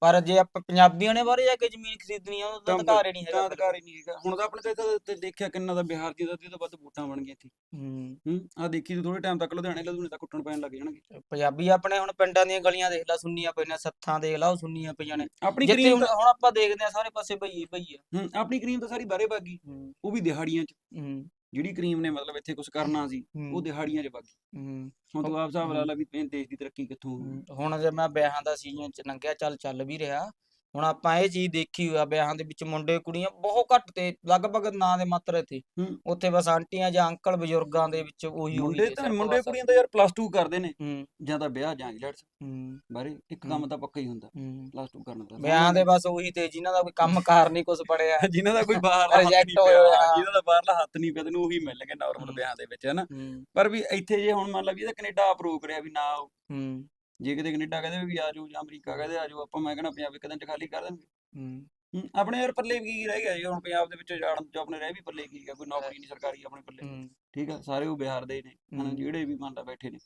A: ਪਰ ਜੇ ਆਪਾਂ ਪੰਜਾਬੀਆਂ ਨੇ ਬਾਹਰ ਜਾ ਕੇ ਜ਼ਮੀਨ ਖਰੀਦਣੀ ਆ ਉਹਦਾ ਅਧਿਕਾਰ ਹੀ ਨਹੀਂ ਹੈਗਾ
B: ਅਧਿਕਾਰ ਹੀ ਨਹੀਂ ਹੈਗਾ। ਹੁਣ ਤਾਂ ਆਪਣੇ ਤੇ ਤਾਂ ਤੇ ਦੇਖਿਆ ਕਿੰਨਾ ਦਾ ਬਿਹਾਰ ਦੀ ਦਾ ਤੇ ਵੱਧ ਵੋਟਾਂ ਬਣ ਗਈਆਂ ਇੱਥੇ।
A: ਹੂੰ।
B: ਆ ਦੇਖੀ ਤੂੰ ਥੋੜੇ ਟਾਈਮ ਤੱਕ ਲੁਧਿਆਣੇ ਲੁਧਿਆਣੇ ਤੱਕ ਕੁੱਟਣ ਪੈਣ ਲੱਗ ਜਾਣਗੇ।
A: ਪੰਜਾਬੀ ਆਪਣੇ ਹੁਣ ਪਿੰਡਾਂ ਦੀਆਂ ਗਲੀਆਂ ਦੇਖ ਲਾ ਸੁੰਨੀਆਂ ਪਈਆਂ ਸੱਥਾਂ ਦੇਖ ਲਾ ਉਹ ਸੁੰਨੀਆਂ ਪਈਆਂ ਨੇ।
B: ਆਪਣੀ ਕਰੀਮ
A: ਹੁਣ ਆਪਾਂ ਦੇਖਦੇ ਆ ਸਾਰੇ ਪਾਸੇ ਭਈ ਭਈ ਆ
B: ਹੂੰ ਆਪਣੀ ਕਰੀਮ ਤਾਂ ਸਾਰੀ ਬਾਰੇ ਬਾਗੀ ਉਹ ਵੀ ਦਿਹਾੜੀਆਂ 'ਚ।
A: ਹੂੰ।
B: ਜਿਹੜੀ ਕਰੀਮ ਨੇ ਮਤਲਬ ਇੱਥੇ ਕੁਝ ਕਰਨਾ ਸੀ ਉਹ ਦਿਹਾੜੀਆਂ 'ਚ ਬਾਗੀ
A: ਹੂੰ।
B: ਹੁਣ ਤੂੰ ਆਪ ਹਿਸਾਬ ਲਾ। ਲਾ ਵੀ ਦੇਸ਼ ਦੀ ਤਰੱਕੀ ਕਿੱਥੋਂ ਹੋਊ
A: ਹੁਣ ਜੇ ਮੈਂ ਵਿਆਹਾਂ ਦਾ ਸੀਜ਼ਨ ਚ ਲੰਘਿਆ ਚੱਲ ਚੱਲ ਵੀ ਰਿਹਾ। ਹੁਣ ਆਪਾਂ ਇਹ ਚੀਜ਼ ਦੇਖੀ ਹੋਇਆ ਵਿਆਹਾਂ ਦੇ ਵਿੱਚ ਮੁੰਡੇ ਕੁੜੀਆਂ ਬਹੁਤ ਘੱਟ ਤੇ ਲਗਭਗ ਨਾਂ ਦੇ ਮਾਤਰ
B: ਹੂੰ।
A: ਉੱਥੇ ਬਸ ਆਂਟੀਆਂ ਜਾਂ ਅੰਕਲ ਬਜ਼ੁਰਗਾਂ ਦੇ ਵਿੱਚ ਉਹੀ ਉਹੀ
B: ਮੁੰਡੇ ਤਾਂ ਮੁੰਡੇ। ਕੁੜੀਆਂ ਤਾਂ ਯਾਰ ਪਲੱਸ 2 ਕਰਦੇ ਨੇ
A: ਹੂੰ
B: ਜਾਂ ਤਾਂ ਵਿਆਹ ਜਾਂ ਇੰਗਲੈਂਡ
A: ਹੂੰ
B: ਬਾਰੇ ਇੱਕ। ਕੰਮ ਤਾਂ ਪੱਕਾ ਹੀ ਹੁੰਦਾ
A: ਹੂੰ
B: ਪਲੱਸ 2 ਕਰਨਾ ਤਾਂ
A: ਵਿਆਹਾਂ ਦੇ ਬਸ ਉਹੀ ਤੇ ਜਿਨ੍ਹਾਂ ਦਾ ਕੋਈ ਕੰਮ ਕਾਰ ਨਹੀਂ ਕੁਝ ਪੜਿਆ
B: ਜਿਨ੍ਹਾਂ ਦਾ ਕੋਈ ਬਾਹਰਲਾ ਹੱਥ
A: Reject
B: ਨਹੀਂ
A: ਹੋਏ
B: ਪਿਆ
A: ਹੋਏ ਆ।
B: ਜਿਹਨਾਂ ਦਾ ਬਾਹਰਲਾ ਹੱਥ ਨਹੀਂ ਪਿਆ ਤੈਨੂੰ ਉਹੀ ਮਿਲਣਗੇ ਨਾਰਮਲ
A: ਹੂੰ।
B: ਵਿਆਹਾਂ ਦੇ ਵਿੱਚ ਹਨਾ
A: ਹੂੰ
B: ਪਰ ਵੀ ਇੱਥੇ ਜੇ ਹੁਣ ਮੰਨ ਲਾ ਵੀ ਇਹਦਾ ਕੈਨੇਡਾ ਅਪਰੂਵ ਕਰਿਆ ਵੀ ਨਾ
A: ਹੂੰ
B: ਜੇ ਕਿਤੇ ਕੈਨੇਡਾ ਕਹਿੰਦੇ ਵੀ ਆ ਜਾਓ ਜਾਂ ਅਮਰੀਕਾ ਕਹਿੰਦੇ ਆ ਜਾਓ ਆਪਾਂ ਮੈਂ ਕਹਿੰਦਾ ਪੰਜਾਬ ਇੱਕ ਦਿਨ ਚ ਖਾਲੀ ਕਰ ਦੇਣਗੇ।
A: ਹੂੰ।
B: ਆਪਣੇ ਯਾਰ ਪੱਲੇ ਵੀ ਕੀ ਰਹਿ ਗਿਆ ਜੀ ਹੁਣ ਪੰਜਾਬ ਦੇ ਵਿੱਚ ਜਾਣ ਚ ਆਪਣੇ ਰਹਿ ਵੀ ਪੱਲੇ ਕੀ ਗਿਆ ਕੋਈ ਨੌਕਰੀ ਨਹੀਂ ਸਰਕਾਰੀ ਆਪਣੇ ਪੱਲੇ। ਠੀਕ ਆ ਸਾਰੇ ਉਹ ਬਿਹਾਰ ਦੇ ਨੇ ਹਨਾ। ਜਿਹੜੇ ਵੀ ਮੰਨ ਲਾ ਬੈਠੇ ਨੇ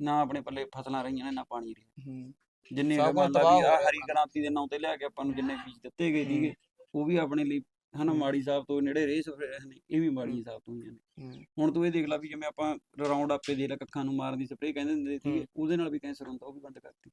B: ਨਾ ਆਪਣੇ ਪੱਲੇ ਫਸਲਾਂ ਰਹੀਆਂ ਨੇ ਨਾ ਪਾਣੀ ਰਿਹਾ
A: ਹੂੰ।
B: ਜਿੰਨੇ
A: ਸਭ
B: ਵੀ ਆ ਹਰੀ ਕ੍ਰਾਂਤੀ ਦੇ ਨਾਂ ਤੇ ਲਿਆ ਕੇ ਆਪਾਂ ਨੂੰ ਜਿੰਨੇ ਬੀਜ ਦਿੱਤੇ ਗਏ। ਸੀਗੇ ਉਹ ਵੀ ਆਪਣੇ ਲਈ ਹਨਾ। ਮਾੜੀ ਸਾਹਿਬ ਤੋਂ ਨੇੜੇ ਸਪਰੇ ਨੇ ਇਹ ਵੀ ਮਾੜੀ ਸਾਹਿਬ ਤੋਂ ਹੋਈਆਂ ਨੇ ਹੁਣ ਤੂੰ ਇਹ ਦੇਖ ਲੈ ਵੀ ਜਿਵੇਂ ਆਪਾਂ ਰਾਉਂਡ ਆਪੇ ਦੇਖ ਲੈ ਕੱਖਾਂ ਨੂੰ ਮਾਰਨ ਦੀ ਸਪਰੇਅ ਕਹਿੰਦੇ ਹੁੰਦੇ
A: ਹੂੰ।
B: ਉਹਦੇ ਨਾਲ ਵੀ ਕੈਂਸਰ ਹੁੰਦਾ ਉਹ ਵੀ ਬੰਦ ਕਰਤੀ।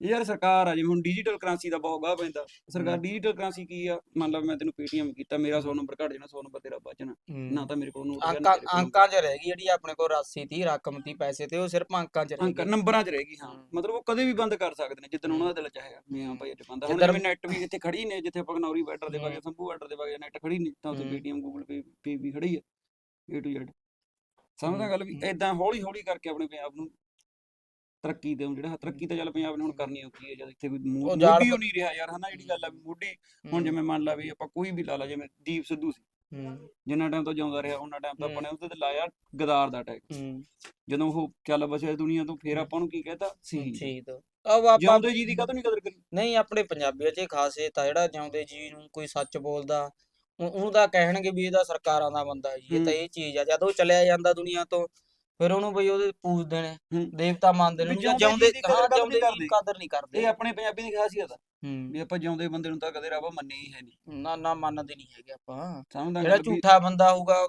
B: ਇਹ ਯਾਰ ਸਰਕਾਰ ਆ ਜਿਵੇਂ ਹੁਣ ਡਿਜੀਟਲ ਕਰੰਸੀ ਦਾ ਬਹੁਤ ਗਾਹ ਪੈਂਦਾ ਸਰਕਾਰ। ਡਿਜੀਟਲ ਕਰੰਸੀ ਕੀ ਆ ਮੰਨ ਲਓ ਮੈਂ ਤੈਨੂੰ ਪੇਟੀਐਮ ਕੀਤਾ ਮੇਰਾ 100 ਨੰਬਰ ਘੱਟ ਜਾਣਾ 100 ਨੰਬਰ ਤੇਰਾ ਬਚਣਾ ਨਾ ਤਾਂ ਮੇਰੇ ਕੋਲ ਨੋਟ
A: ਅੰਕਾਂ ਅੰਕਾਂ 'ਚ ਰਹਿ ਗਈ ਜਿਹੜੀ ਆਪਣੇ ਕੋਲ ਰਾਸ਼ੀ ਤੀ ਰਕਮ ਤੀ ਪੈਸੇ ਤੇ ਉਹ ਸਿਰਫ ਅੰਕਾਂ 'ਚ ਰਹਿ
B: ਅੰਕ
A: ਗਈ
B: ਨੰਬਰਾਂ 'ਚ ਰਹੇਗੀ ਹਾਂ
A: ਹੂੰ।
B: ਮਤਲਬ ਉਹ ਕਦੇ ਵੀ ਬੰਦ ਕਰ ਸਕਦੇ ਨੇ ਜਿੱਦਣ ਉਹਨਾਂ ਦਾ ਦਿਲ ਚਾਹੇਗਾ ਵੀ ਹਾਂ ਭਾਈ ਅੱਜ ਬੰਦਾ ਹੁਣ ਜਿਵੇਂ ਨੈਟ ਵੀ ਇੱਥੇ ਖੜੀ ਨੇ ਜਿੱਥੇ ਆਪਾਂ ਨੌਰੀ ਬਾਰਡਰ ਦੇ
A: ਹੂੰ।
B: ਸੰਭੂ ਬਾਰਡਰ ਦੇ ਬਾਗੇ ਨੈਟ ਖੜੀ ਨੇ ਤਾਂ ਉੱਥੇ। ਪੇਟੀਐਮ ਗੂਗਲ ਪੇ ਪੇ ਵੀ ਖੜੀ ਹੈ A to Z ਸਮਝਦਾ। ਗੱਲ ਵੀ ਇਦਾਂ ਹੌਲੀ ਹੌਲੀ ਕਰਕੇ ਆਪਣੇ ਪੰਜਾਬ ਨੂੰ ਤਰੱਕੀ ਦੇ ਜਿਹੜਾ ਤਰੱਕੀ ਤਾਂ ਚੱਲ ਪੰਜਾਬ ਨੇ ਹੁਣ ਕਰਨੀ ਔਖੀ ਹੈ ਜਦ ਇੱਥੇ ਕੋਈ ਮੋਢੀ ਹੋ ਨਹੀਂ ਰਿਹਾ ਯਾਰ ਹਨਾ ਜਿਹੜੀ ਗੱਲ ਆ ਵੀ ਮੋਢੀ ਹੁਣ ਜਿਵੇਂ ਮੰਨ ਲਾ ਵੀ ਆਪਾਂ ਕੋਈ ਵੀ ਲਾ ਲਾ ਜਿਵੇਂ ਦੀਪ ਸਿੱਧੂ ਸੀ। ਜਿੰਨਾ ਟਾਈਮ ਤੋਂ ਜਿਉਂਦਾ ਰਿਹਾ ਉਹਨਾਂ ਟਾਈਮ ਤੋਂ
A: ਹੂੰ।
B: ਆਪਾਂ ਨੇ ਉਹਦੇ ਤੇ ਲਾਇਆ ਗਦਾਰ ਦਾ ਟੈਗ। ਜਦੋਂ ਉਹ ਚੱਲ ਬਸਿਆ ਦੁਨੀਆ ਤੋਂ ਫੇਰ। ਆਪਾਂ ਨੂੰ ਕੀ ਕਹਤਾ? ਸੀ
A: ਆ ਉਹ ਆਪਾਂ
B: ਜਿਉਂਦੇ ਜੀ ਦੀ ਕਦੋਂ ਨਹੀਂ ਕਦਰ ਕਰੀ?
A: ਨਹੀਂ ਆਪਣੇ ਪੰਜਾਬੀਆਂ 'ਚ ਇਹ ਖਾਸੀਅਤ ਆ ਜਿਹੜਾ ਜਿਉਂਦੇ ਜੀ ਨੂੰ ਕੋਈ ਸੱਚ ਬੋਲਦਾ ਉਹ- ਉਹਨੂੰ ਤਾਂ ਕਹਿਣਗੇ ਵੀ ਇਹਦਾ ਸਰਕਾਰਾਂ ਦਾ ਬੰਦਾ ਜੀ ਇਹ ਤਾਂ। ਇਹ ਚੀਜ਼ ਆ। ਜਦੋਂ ਚਲਿਆ ਜਾਂਦਾ ਦੁਨੀਆ ਤੋਂ ਫਿਰ ਉਹਨੂੰ ਬਈ ਉਹਦੇ ਪੂਜਦੇ ਨੇ। ਦੇਵਤਾ ਮੰਨਦੇ ਨੇ
B: ਜਿਉਂਦੇ
A: ਹਾਂ ਜਿਉਂਦੇ ਦੀ। ਕਦਰ ਨਹੀਂ ਕਰਦੇ
B: ਇਹ ਆਪਣੇ ਪੰਜਾਬੀ ਦੀ ਖਾਸੀਅਤ ਆ ਵੀ ਆਪਾਂ ਜਿਉਂਦੇ ਬੰਦੇ ਨੂੰ ਤਾਂ ਕਦੇ ਰੱਬ ਮੰਨੇ ਹੀ ਹੈ ਨਹੀਂ
A: ਨਾ ਨਾ ਮੰਨਦੇ ਨਹੀਂ ਹੈਗੇ ਆਪਾਂ
B: ਸਮਝਦਾ
A: ਜਿਹੜਾ ਝੂਠਾ ਬੰਦਾ ਹੋਊਗਾ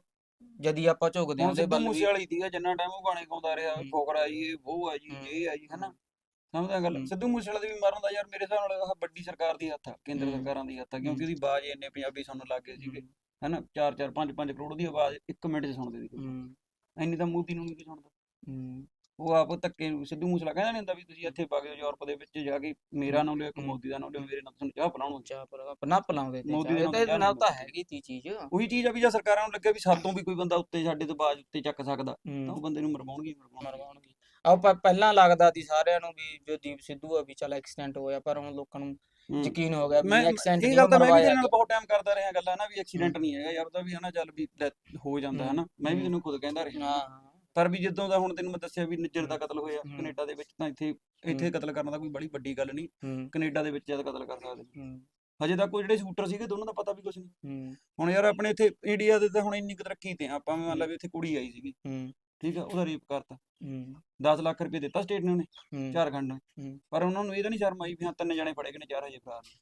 A: ਜਦੀ ਆਪਾਂ ਝੁਕਦੇ ਹਾਂ ਉਹਦੇ ਵੱਲ
B: ਮੂਸੇ ਵਾਲੀ ਦੀ ਜਿੰਨਾ ਟਾਈਮ ਉਹ ਗਾਣੇ ਗਾਉਂਦਾ ਰਿਹਾ। ਫੋਕਰਾ ਜੀ ਇਹ ਉਹ ਆ ਜੀ। ਇਹ ਆ ਜੀ ਹਨਾ। ਸਮਝਦਾ ਗੱਲ। ਸਿੱਧੂ ਮੂਸੇ ਵਾਲੇ ਦੀ ਵੀ ਮਰਨ ਦਾ ਯਾਰ ਮੇਰੇ ਹਿਸਾਬ ਨਾਲ ਵੱਡੀ ਸਰਕਾਰ ਦੀ ਹੱਥ ਆ ਕੇਂਦਰ। ਸਰਕਾਰਾਂ ਦੀ ਹੱਥ ਆ। ਕਿਉਂਕਿ ਉਹਦੀ ਆਵਾਜ਼ ਇੰਨੇ ਪੰਜਾਬੀ ਸੁਣਨ ਲੱਗ ਗਏ ਸੀਗੇ ਹਨਾ 4 4 5 5 ਕਰੋੜ ਦੀ ਆਵਾਜ਼ 1 ਮਿੰਟ 'ਚ ਸੁਣਦੇ ਸੀ ਇੰਨੀ ਤਾਂ ਮੋਦੀ ਨੂੰ ਨਹੀਂ ਸੁਣਦਾ।
A: ਹੂੰ।
B: ਉਹ ਆਪ ਧੱਕੇ ਸਿੱਧੂ ਮੂਸੇਵਾਲਾ ਕਹਿੰਦਾ ਨਹੀਂ ਹੁੰਦਾ ਵੀ ਤੁਸੀਂ ਇੱਥੇ ਪਾ ਕੇ ਯੂਰਪ ਦੇ ਵਿੱਚ ਜਾ ਕੇ ਮੇਰਾ ਨਾਮ ਲਿਓ ਇੱਕ। ਮੋਦੀ ਦਾ ਨਾਮ ਲਿਓ ਮੇਰੇ ਨਾਲ ਤੁਹਾਨੂੰ ਚਾਹ ਪਿਲਾਉਣਗੇ
A: ਚਾਹ ਪਰ ਨਾ ਪਲਾਉਂਦੇ
B: ਮੋਦੀ ਦੇ
A: ਤਾਂ ਨਾਲ ਤਾਂ ਹੈਗੀ ਤੀ ਚੀਜ਼।
B: ਉਹੀ ਚੀਜ਼ ਆ ਵੀ ਜੇ ਸਰਕਾਰਾਂ ਨੂੰ ਲੱਗੇ ਵੀ ਸਾਤੋਂ ਵੀ ਕੋਈ ਬੰਦਾ ਉੱਤੇ ਸਾਡੇ ਤੋਂ ਬਾਜ ਉੱਤੇ ਚੱਕ ਸਕਦਾ ਤਾਂ ਉਹ ਬੰਦੇ ਨੂੰ ਮਰਵਾਉਣਗੇ ਮਰਵਾਉਣਗੇ।
A: ਪ- ਪਹਿਲਾਂ ਲੱਗਦਾ ਸੀ ਸਾਰਿਆਂ ਨੂੰ ਵੀ ਜੋ ਦੀਪ ਸਿੱਧੂ ਆ ਵੀ ਚੱਲ ਐਕਸੀਡੈਂਟ ਹੋਇਆ ਪਰ ਹੁਣ ਲੋਕਾਂ ਨੂੰ। ਯਕੀਨ ਹੋ ਗਿਆ ਵੀ
B: ਮੈਂ
A: ਐਕਸੀਡੈਂਟ
B: ਇਹ
A: ਨਹੀਂ
B: ਗੱਲ ਤਾਂ ਮੈਂ ਵੀ ਤੇਰੇ ਨਾਲ ਬਹੁਤ ਟਾਈਮ ਕਰਦਾ ਰਿਹਾ ਗੱਲਾਂ ਨਾ ਵੀ ਐਕਸੀਡੈਂਟ ਨਹੀਂ ਹੈਗਾ ਯਾਰ ਤਾਂ ਵੀ ਹਨਾ ਚੱਲ ਵੀ death ਹੋ ਜਾਂਦਾ
A: ਹੂੰ।
B: ਹਨਾ। ਮੈਂ ਵੀ। ਤੈਨੂੰ ਖੁਦ ਕਹਿੰਦਾ ਰਿਹਾ।
A: ਹਾਂ।
B: ਪਰ ਵੀ ਜਦੋਂ ਦਾ ਹੁਣ ਤੈਨੂੰ ਮੈਂ ਦੱਸਿਆ ਵੀ ਨਿੱਜਰ ਦਾ। ਕਤਲ ਹੋਇਆ
A: ਹੂੰ।
B: ਕੈਨੇਡਾ ਦੇ ਵਿੱਚ ਤਾਂ ਇੱਥੇ ਇੱਥੇ। ਕਤਲ ਕਰਨ ਦਾ ਕੋਈ ਬੜੀ ਵੱਡੀ ਗੱਲ ਨਹੀਂ।
A: ਹੂੰ।
B: ਕੈਨੇਡਾ ਦੇ ਵਿੱਚ ਜਦ ਕਤਲ ਕਰ ਸਕਦੇ
A: ਹੂੰ।
B: ਹਜੇ ਤੱਕ ਉਹ ਜਿਹੜੇ ਸ਼ੂਟਰ ਸੀਗੇ ਦੋਨਾਂ ਦਾ ਪਤਾ ਵੀ ਕੁਝ ਨਹੀਂ।
A: ਹੂੰ।
B: ਹੁਣ ਯਾਰ ਆਪਣੇ ਇੱਥੇ ਇੰਡੀਆ ਦੇ ਤਾਂ ਹੁਣ ਇੰਨੀ ਕੁ ਤਰੱਕੀ ਤੇ ਆ, ਆਪਾਂ ਮੰਨ ਲਾ ਵੀ ਇੱਥੇ ਕੁੜੀ ਆਈ ਸੀਗੀ।
A: ਹੂੰ।
B: ਠੀਕ ਆ ਉਹਦਾ ਰੇਪ ਕਰਤਾ।
A: ਹੂੰ।
B: 10 ਲੱਖ ਰੁਪਏ ਦਿੱਤਾ ਸਟੇਟ ਨੇ ਉਹਨੇ
A: ਹੂੰ।
B: ਝਾਰਖੰਡ ਨੂੰ।
A: ਹੂੰ।
B: ਪਰ ਉਹਨਾਂ ਨੂੰ ਇਹ ਤਾਂ ਨਹੀਂ ਸ਼ਰਮ ਆਈ ਵੀ ਹਾਂ ਤਿੰਨ ਜਣੇ ਫੜੇ ਗਏ ਨੇ ਚਾਰ ਹਜੇ ਫਰਾਰ ਨੇ।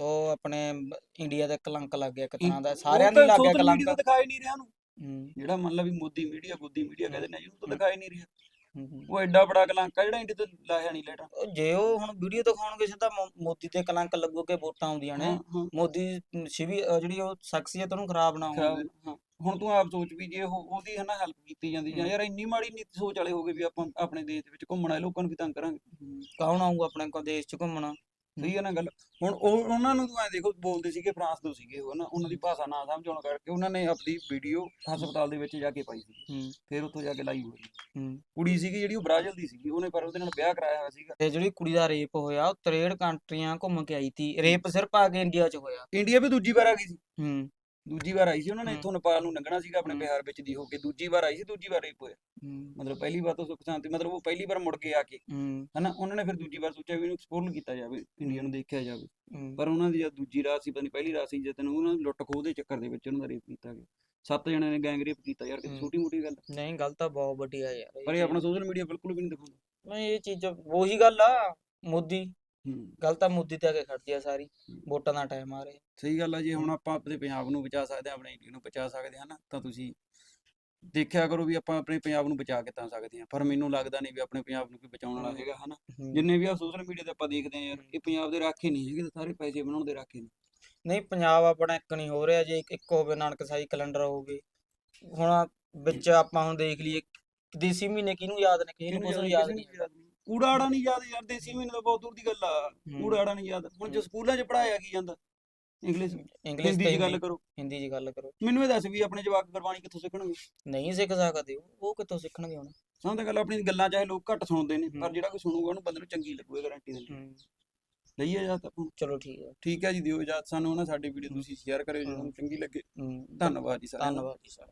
A: ਉਹ ਆਪਣੇ ਬ- ਇੰਡੀਆ ਦਾ ਕਲੰਕ ਲੱਗ ਗਿਆ ਇੱਕ ਤਰ੍ਹਾਂ ਦਾ। ਸਾਰਿਆਂ ਨੂੰ ਲੱਗ ਗਿਆ ਕਲੰਕ।
B: ਤੇ ਦਿਖਾਈ ਨਹੀਂ ਰਿਹਾ ਉਹਨੂੰ।
A: ਹੂੰ।
B: ਜਿਹੜਾ ਮੰਨ ਲਾ ਵੀ ਮੋਦੀ ਮੀਡੀਆ ਗੁੱਦੀ ਮੀਡੀਆ ਕਹਿੰਦੇ ਨੇ ਜਿਹਨੂੰ ਤਾਂ। ਦਿਖਾਈ ਨਹੀਂ ਰਿਹਾ।
A: ਹੂੰ, ਹੂੰ।
B: ਉਹ ਐਡਾ ਬੜਾ ਕਲੰਕ ਆ ਜਿਹੜਾ ਇੰਡੀ ਤੇ ਲਾਇਆ ਨਹੀਂ ਲੈਟਰ
A: ਉਹ ਜੇ ਉਹ ਹੁਣ ਵੀਡੀਓ ਦਿਖਾਉਣਗੇ ਸਿੱਧਾ ਮੋ- ਮੋਦੀ ਤੇ ਕਲੰਕ ਲੱਗੂਗੇ ਵੋਟਾਂ ਆਉਂਦੀਆਂ ਨੇ।
B: ਹਾਂ
A: ਮੋਦੀ ਸ਼ਿਵੀ ਅਹ ਜਿਹੜੀ ਉਹ ਸ਼ਖਸੀਅਤ ਖਰਾਬ ਨਾ
B: ਖਰਾਬ
A: ਹੋਵੇ
B: ਹਾਂ। ਹੁਣ ਤੂੰ ਆਪ ਸੋਚ ਵੀ ਜੇ ਉਹ ਉਹਦੀ ਹਨਾ ਹੈਲਪ ਕੀਤੀ ਜਾਂਦੀ ਜਾਂ। ਯਾਰ ਇੰਨੀ ਮਾੜੀ ਨੀਤੀ ਸੋਚ ਵਾਲੇ ਹੋ ਗਏ ਵੀ ਆਪਾਂ ਆਪਣੇ ਦੇਸ਼ ਦੇ ਵਿੱਚ ਘੁੰਮਣਾ ਲੋਕਾਂ ਨੂੰ ਵੀ ਤੰਗ ਕਰਾਂਗੇ।
A: ਕੌਣ ਆਊਗਾ ਆਪਣੇ ਕੋਲ ਦੇਸ਼ ਚ ਘੁੰਮਣਾ?
B: ਸਹੀ ਹੈ ਨਾ ਗੱਲ। ਹੁਣ ਉਹ ਉਹਨਾਂ ਨੂੰ ਤੂੰ ਐ ਦੇਖੋ ਬੋਲਦੇ ਸੀਗੇ ਫਰਾਂਸ ਤੋਂ ਸੀਗੇ ਉਹ ਨਾ ਉਹਨਾਂ ਦੀ ਭਾਸ਼ਾ ਨਾ ਸਮਝ ਆਉਣ ਕਰਕੇ ਉਹਨਾਂ ਨੇ ਆਪਣੀ ਵੀਡੀਓ ਹਸਪਤਾਲ ਦੇ ਵਿੱਚ ਜਾ ਕੇ ਪਾਈ ਸੀ। ਫਿਰ ਉੱਥੋਂ ਜਾ ਕੇ ਲਾਈ ਹੋਈ। ਕੁੜੀ ਸੀਗੀ ਜਿਹੜੀ ਉਹ ਬ੍ਰਾਜ਼ੀਲ ਦੀ ਸੀਗੀ ਉਹਨੇ ਪਰ ਉਹਦੇ ਨਾਲ ਵਿਆਹ ਕਰਾਇਆ ਹੋਇਆ ਸੀਗਾ।
A: ਤੇ ਜਿਹੜੀ ਕੁੜੀ ਦਾ ਰੇਪ ਹੋਇਆ ਉਹ 63 ਕੰਟਰੀਆਂ ਘੁੰਮ ਕੇ ਆਈ ਤੀ ਰੇਪ ਸਿਰਫ ਆ ਕੇ ਇੰਡੀਆ ਚ ਹੋਇਆ।
B: ਇੰਡੀਆ ਵੀ ਦੂਜੀ ਵਾਰ ਆ ਗਈ ਸੀ।
A: ਹੂੰ
B: ਦੂਜੀ ਵਾਰ ਆਈ ਸੀ ਉਹਨਾਂ ਨੇ
A: ਹੂੰ।
B: ਇੱਥੋਂ ਨੇਪਾਲ ਨੂੰ ਲੰਘਣਾ ਸੀਗਾ ਆਪਣੇ
A: ਹੂੰ।
B: ਬਿਹਾਰ ਵਿੱਚ ਦੀ ਹੋ ਕੇ ਦੂਜੀ ਵਾਰ ਆਈ ਸੀ ਦੂਜੀ ਵਾਰ ਰੇਪ ਹੋਇਆ
A: ਹੂੰ।
B: ਮਤਲਬ ਪਹਿਲੀ ਵਾਰ ਤਾਂ ਸੁੱਖ ਸ਼ਾਂਤੀ ਮਤਲਬ ਉਹ ਪਹਿਲੀ ਵਾਰ ਮੁੜ ਕੇ ਆ ਕੇ।
A: ਹੂੰ।
B: ਹਨਾ ਉਹਨਾਂ ਨੇ ਫਿਰ ਦੂਜੀ ਵਾਰ ਸੋਚਿਆ ਵੀ ਇਹਨੂੰ ਐਕਸਪਲੋਰ ਕੀਤਾ ਜਾਵੇ ਇੰਡੀਆ ਨੂੰ ਦੇਖਿਆ ਜਾਵੇ।
A: ਹੂੰ,
B: ਪਰ ਉਹਨਾਂ ਦੀ ਜਦ ਦੂਜੀ ਰਾਤ ਸੀ ਪਤਾ ਨਹੀਂ ਪਹਿਲੀ ਰਾਤ ਸੀ ਜਦ ਨੂੰ ਉਹਨਾਂ ਨੂੰ ਲੁੱਟ ਖੋਹ ਦੇ ਚੱਕਰ ਦੇ ਵਿੱਚ ਉਹਨਾਂ ਦਾ ਰੇਪ ਕੀਤਾ ਗਿਆ। ਸੱਤ ਜਣਿਆਂ ਨੇ ਗੈਂਗ ਰੇਪ ਕੀਤਾ ਯਾਰ
A: ਹੂੰ।
B: ਛੋਟੀ ਮੋਟੀ ਗੱਲ
A: ਨਹੀਂ ਗੱਲ ਤਾਂ ਬਹੁਤ ਵੱਡੀ ਆ ਯਾਰ
B: ਪਰ ਇਹ ਆਪਣਾ ਸੋਸ਼ਲ ਮੀਡੀਆ ਬਿਲਕੁਲ ਵੀ ਨਹੀਂ ਦਿਖਾਉਂਦਾ।
A: ਨਹੀਂ ਇਹ ਚੀਜ਼ ਉਹੀ ਗੱਲ ਆ ਮੋਦੀ।
B: ਹੂੰ
A: ਗੱਲ ਤਾਂ ਮੋਦੀ ਤੇ ਆ ਕੇ ਖੜਦੀ ਆ ਸਾਰੀ ਵੋਟਾਂ ਦਾ ਟਾਈਮ ਆ ਰਿਹਾ।
B: ਸਹੀ ਗੱਲ ਆ ਜੇ ਹੁਣ ਆਪਾਂ ਆਪਣੇ ਪੰਜਾਬ ਨੂੰ ਬਚਾ ਸਕਦੇ ਹਾਂ ਆਪਣੇ ਇੰਡੀਆ ਨੂੰ ਬਚਾ ਸਕਦੇ ਹਾਂ ਨਾ ਤਾਂ ਤੁਸੀਂ ਦੇਖਿਆ ਕਰੋ ਵੀ ਆਪਾਂ ਆਪਣੇ ਪੰਜਾਬ ਨੂੰ ਬਚਾ ਕੇ ਤਾਂ ਸਕਦੇ ਹਾਂ। ਪਰ ਮੈਨੂੰ ਲੱਗਦਾ ਨਹੀਂ ਵੀ ਆਪਣੇ ਪੰਜਾਬ ਨੂੰ ਕੋਈ ਬਚਾਉਣ ਵਾਲਾ। ਹੈਗਾ ਹਨਾ। ਜਿੰਨੇ ਵੀ ਆ ਸੋਸ਼ਲ ਮੀਡੀਆ ਤੇ ਆਪਾਂ ਦੇਖਦੇ ਹਾਂ ਯਾਰ ਇਹ ਪੰਜਾਬ ਦੇ ਰਾਖੇ ਨਹੀਂ ਹੈਗੇ ਸਾਰੇ ਪੈਸੇ ਬਣਾਉਣ ਦੇ ਰਾਖੇ ਨੇ।
A: ਨਹੀਂ ਪੰਜਾਬ ਆਪਣਾ ਇੱਕ ਨਹੀਂ ਹੋ ਰਿਹਾ ਜੇ ਇੱਕ ਇੱਕ ਹੋਵੇ ਨਾਨਕ ਸਾਈ ਕੈਲੰਡਰ ਹੋਵੇ ਹੁਣ ਵਿੱਚ ਆਪਾਂ ਹੁਣ ਦੇਖ ਲਈਏ ਦੇਸੀ ਮਹੀਨੇ ਕਿਹਨੂੰ ਯਾਦ ਨੇ ਕਿਸੇ ਨੂੰ ਕੁਛ ਨੂੰ ਯਾਦ ਨਹੀਂ।
B: ਕੂੜਾ ਆੜਾ ਨਹੀਂ ਯਾਦ ਯਾਰ ਦੇਸੀ ਮਹੀਨੇ ਦਾ ਬਹੁਤ ਦੂਰ ਦੀ ਗੱਲ ਆ।
A: ਹੂੰ।
B: ਕੂੜਾ ਆੜਾ ਨਹੀਂ ਯਾਦ। ਹੁਣ ਜੇ। ਸਕੂਲਾਂ 'ਚ ਪੜਾਇਆ ਕੀ ਜਾਂਦਾ? ਇੰਗਲਿਸ਼
A: ਤੇ
B: 'ਚ ਗੱਲ ਕਰੋ।
A: ਹਿੰਦੀ 'ਚ ਗੱਲ ਕਰੋ।
B: ਮੈਨੂੰ ਇਹ ਦੱਸ ਵੀ ਆਪਣੇ ਜਵਾਕ ਗੁਰਬਾਣੀ ਕਿੱਥੋਂ ਸਿੱਖਣਗੇ?
A: ਨਹੀਂ ਸਿੱਖ ਸਕਦੇ ਉਹ ਕਿੱਥੋਂ ਸਿੱਖਣਗੇ ਹੁਣ?
B: ਸਾਨੂੰ ਤਾਂ ਗੱਲ ਆਪਣੀ ਗੱਲਾਂ ਚਾਹੇ ਲੋਕ ਘੱਟ ਸੁਣਦੇ ਨੇ ਪਰ। ਜਿਹੜਾ ਕੋਈ ਸੁਣੂਗਾ ਉਹਨੂੰ ਬੰਦੇ ਨੂੰ ਚੰਗੀ ਲੱਗੂਗੀ ਗਾਰੰਟੀ ਦਿੰਦੀ ਲਈਏ ਜਾਂ ਤਾਂ
A: ਚਲੋ ਠੀਕ ਹੈ
B: ਠੀਕ ਹੈ ਜੀ ਦਿਓ ਇਜਾਜ਼ਤ। ਸਾਨੂੰ ਨਾ ਸਾਡੀ ਵੀਡੀਓ ਤੁਸੀਂ ਸ਼ੇਅਰ ਕਰਿਓ ਜੇ। ਤੁਹਾਨੂੰ ਚੰਗੀ ਲੱਗੇ। ਧੰਨਵਾਦ ਜੀ ਸਾਰਿਆਂ ਦਾ।
A: ਧੰਨਵਾਦ ਜੀ ਸਰ